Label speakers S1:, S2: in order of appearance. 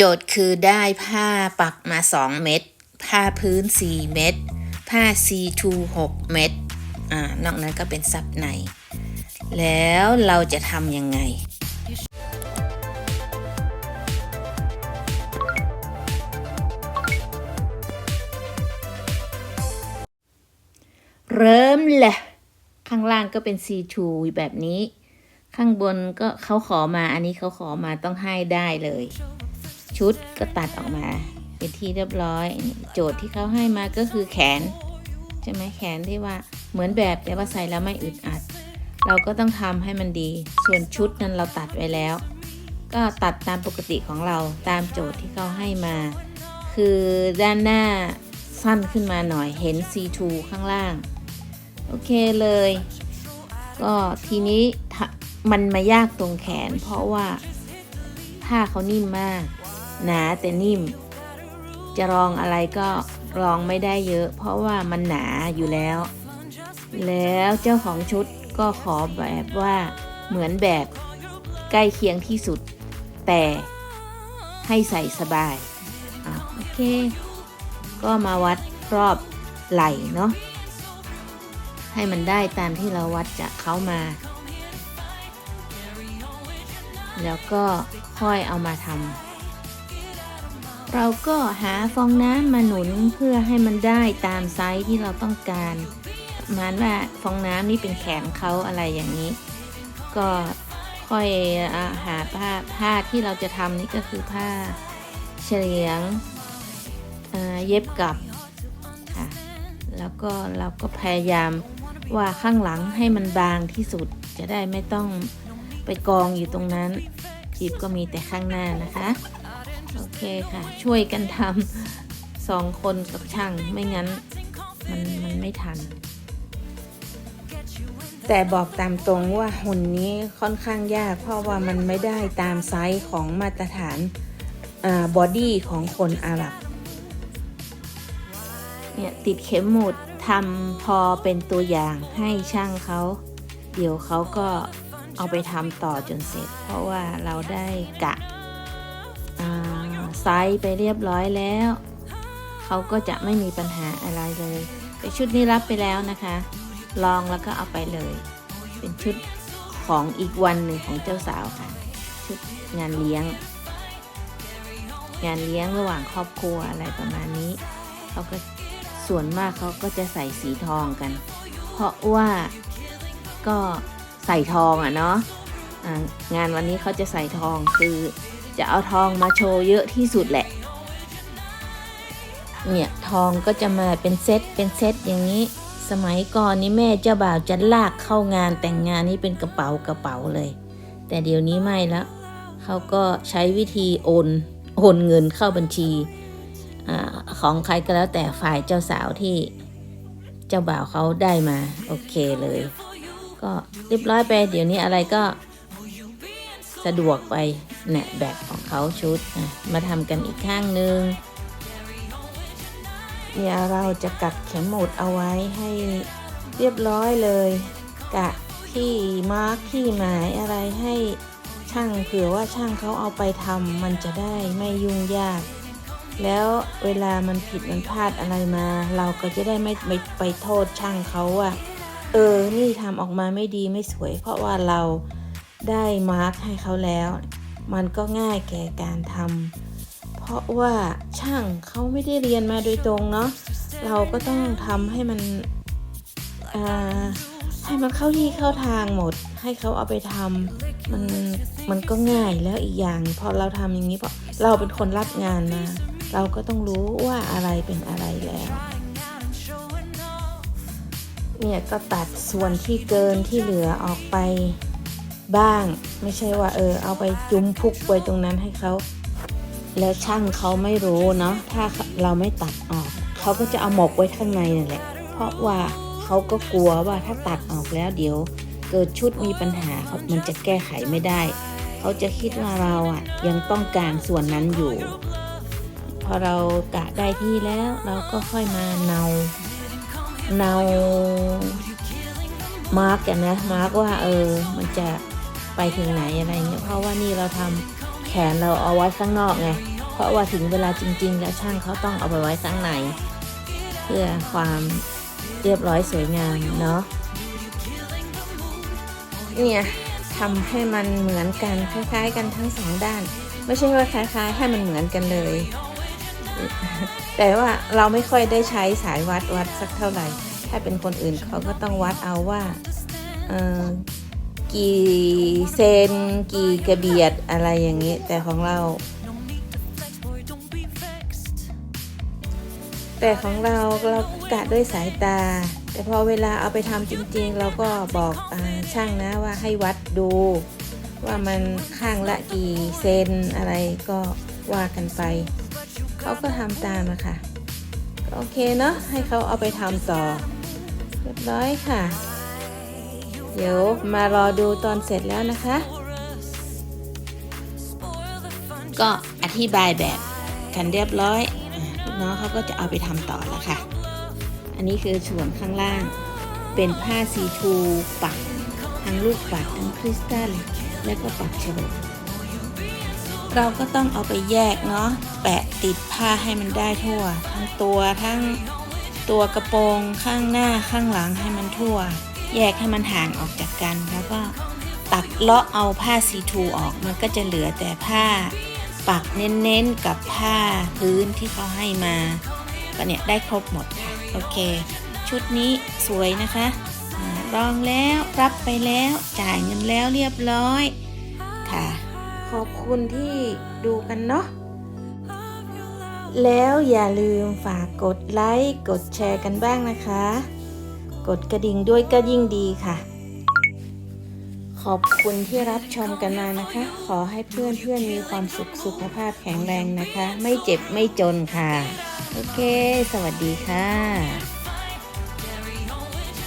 S1: โจทย์คือได้ผ้าปักมา 2 เม็ดผ้าพื้น 4 เม็ดผ้า C2 6 เม็ดอ่านอกนั้นก็เป็นซับใน แล้วเราจะทำยังไงเริ่มแหละ ข้างล่างก็เป็น C2 แบบนี้ ข้างบนก็เขาขอมา อันนี้เขาขอมาต้องให้ได้เลย ชุดก็ตัดออกมา เป็นที่เรียบร้อย โจทย์ที่เขาให้มาก็คือแขนใช่ไหมแขนที่ว่าเหมือนแบบแต่ว่าใส่แล้วไม่อึดอัด เราก็ต้องทำให้มันดี ส่วนชุดนั้นเราตัดไว้แล้ว ก็ตัดตามปกติของเราตามโจทย์ที่เขาให้มา คือด้านหน้าสั้นขึ้นมาหน่อยเห็น C2 ข้างล่าง โอเคเลย ก็ทีนี้มันมายากตรงแขน เพราะว่าผ้าเขานิ่มมาก หนาแต่นิ่ม จะรองอะไรก็รองไม่ได้เยอะ เพราะว่ามันหนาอยู่แล้ว แล้วเจ้าของชุดก็ขอแบบว่าเหมือนแบบใกล้เคียงที่สุด แต่ให้ใส่สบายอโอเค ก็มาวัดรอบไหล่เนาะให้มันได้ตามที่เราวัดจากเขามา แล้วก็ค่อยเอามาทำ เราก็หาฟองน้ำมาหนุนเพื่อให้มันได้ตามไซส์ที่เราต้องการประมาณว่าฟองน้ำนี่เป็นแขนเขาอะไรอย่างนี้ ก็ค่อยอหาผ้าผ้าที่เราจะทำนี่ก็คือผ้าเฉลียงเย็บกลับค่ะแล้วก็เราก็พยายามว่าข้างหลังให้มันบางที่สุดจะได้ไม่ต้องไปกองอยู่ตรงนั้นจีบก็มีแต่ข้างหน้านะคะ โอเคค่ะ ช่วยกันทำสองคนกับช่างไม่งั้นมันมันไม่ทัน แต่บอกตามตรงว่าหุ่นนี้ค่อนข้างยาก เพราะว่ามันไม่ได้ตามไซส์ของมาตรฐานบอดี้ของคนอาหรับเนี่ยติดเข็มหมุดทำพอเป็นตัวอย่างให้ช่างเขา เดี๋ยวเขาก็เอาไปทำต่อจนเสร็จ เพราะว่าเราได้กะอ่า ไซส์ไปเรียบร้อยแล้ว เขาก็จะไม่มีปัญหาอะไรเลยแต่ชุดนี้รับไปแล้วนะคะ ลองแล้วก็เอาไปเลย เป็นชุดของอีกวันหนึ่งของเจ้าสาวค่ะ ชุดงานเลี้ยง งานเลี้ยงระหว่างครอบครัวอะไรประมาณนี้เขาก็ส่วนมากเขาก็จะใส่สีทองกัน เพราะว่าก็ใส่ทองอะเนาะงานวันนี้เขาจะใส่ทองคือ จะเอาทองมาโชว์เยอะที่สุดแหละ เนี่ยทองก็จะมาเป็นเซตเป็นเซตอย่างนี้ สมัยก่อนนี่แม่เจ้าบ่าวจะลากเข้างานแต่งงานนี่เป็นกระเป๋ากระเป๋าเลย แต่เดี๋ยวนี้ไม่แล้วเขาก็ใช้วิธีโอนโอนเงินเข้าบัญชีอของใครก็แล้วแต่ฝ่ายเจ้าสาวที่เจ้าบ่าวเขาได้มา โอเคเลย ก็เรียบร้อยไปเดี๋ยวนี้อะไรก็ สะดวกไปเนี่ยแบบของเขาชุดอะมาทำกันอีกข้างหนึ่งเนี่ยเราจะกัดเข็มหมุดเอาไว้ให้เรียบร้อยเลย กะที่มาร์กที่หมายอะไรให้ช่างเผื่อว่าช่างเขาเอาไปทำมันจะได้ไม่ยุ่งยาก แล้วเวลามันผิดมันพลาดอะไรมา เราก็จะได้ไม่ไม่ไปโทษช่างเขาว่า เออ นี่ทำออกมาไม่ดีไม่สวย เพราะว่าเรา ได้มาร์กให้เขาแล้ว มันก็ง่ายแก่การทำเพราะว่าช่างเขาไม่ได้เรียนมาโดยตรงเนาะเราก็ต้องทำให้มันให้มันเข้าที่เข้าทางหมด ให้เขาเอาไปทำมันมันก็ง่ายแล้วอีกอย่าง พอเราทำอย่างนี้เพราะเราเป็นคนรับงานมาเราก็ต้องรู้ว่าอะไรเป็นอะไรแล้ว เนี่ยก็ตัดส่วนที่เกินที่เหลือออกไป บ้าง ไม่ใช่ว่าเออเอาไปจุ้มพุกไว้ตรงนั้นให้เขา แล้วช่างเขาไม่รู้เนาะถ้าเราไม่ตัดออก เขาก็จะเอาหมกไว้ข้างในนั่นแหละ เพราะว่าเขาก็กลัวว่าถ้าตัดออกแล้วเดี๋ยว เกิดชุดมีปัญหาเขามันจะแก้ไขไม่ได้ เขาจะคิดว่าเราอะ ยังต้องการส่วนนั้นอยู่ พอเรากะได้ที่แล้วเราก็ค่อยมาเนาเนามาร์กกันนะมาร์กว่าเออมันจะ ไปถึงไหนอะไรเงี้ยเพราะว่านี่เราทำแขนเราเอาไว้ข้างนอกไงเพราะว่าถึงเวลาจริง ๆ แล้วช่างเขาต้องเอาไปไว้ข้างใน เพื่อความเรียบร้อยสวยงามเนาะเนี่ยทำให้มันเหมือนกันคล้าย ๆ กันทั้งสองด้าน ไม่ใช่ว่าคล้ายๆ ให้มันเหมือนกันเลย แต่ว่าเราไม่ค่อยได้ใช้สายวัดวัดสักเท่าไหร่ ถ้าเป็นคนอื่นเขาก็ต้องวัดเอาว่าเออ กี่เซนกี่กระเบียดอะไรอย่างนี้ แต่ของเรา แต่ของเราเรากะด้วยสายตา แต่พอเวลาเอาไปทำจริง ๆ เราก็บอกอช่างนะว่าให้วัดดู ว่ามันข้างละกี่เซนอะไรก็ว่ากันไป เขาก็ทำตามอะค่ะก็โอเคเนาะให้เขาเอาไปทำต่อเรียบร้อยค่ะ เดี๋ยวมารอดูตอนเสร็จแล้วนะคะ ก็อธิบายแบบกันเรียบร้อยลูกน้องเขาก็จะเอาไปทำต่อแล้วค่ะ อันนี้คือส่วนข้างล่าง เป็นผ้าซีทูปักทั้งลูกปัดทั้งคริสตัลและก็ปักฉลุเราก็ต้องเอาไปแยกเนาะแปะติดผ้าให้มันได้ทั่ว ทั้งตัวทั้งตัวกระโปรงข้างหน้าข้างหลังให้มันทั่ว แยกให้มันห่างออกจากกัน แล้วก็ตัดเลาะเอาผ้าซีทูออกมันก็จะเหลือแต่ผ้าปักเน้นๆกับผ้าพื้นที่เขาให้มา ก็เนี่ยได้ครบหมดค่ะ โอเค ชุดนี้สวยนะคะลองแล้วรับไปแล้วจ่ายเงินแล้วเรียบร้อยค่ะ ขอบคุณที่ดูกันเนาะแล้วอย่าลืมฝากกดไลค์ กดแชร์กันบ้างนะคะ กดกระดิ่งด้วยก็ยิ่งดีค่ะ ขอบคุณที่รับชมกันมานะคะ ขอให้เพื่อนเพื่อนมีความสุขสุขภาพแข็งแรงนะคะ ไม่เจ็บไม่จนค่ะ โอเค สวัสดีค่ะ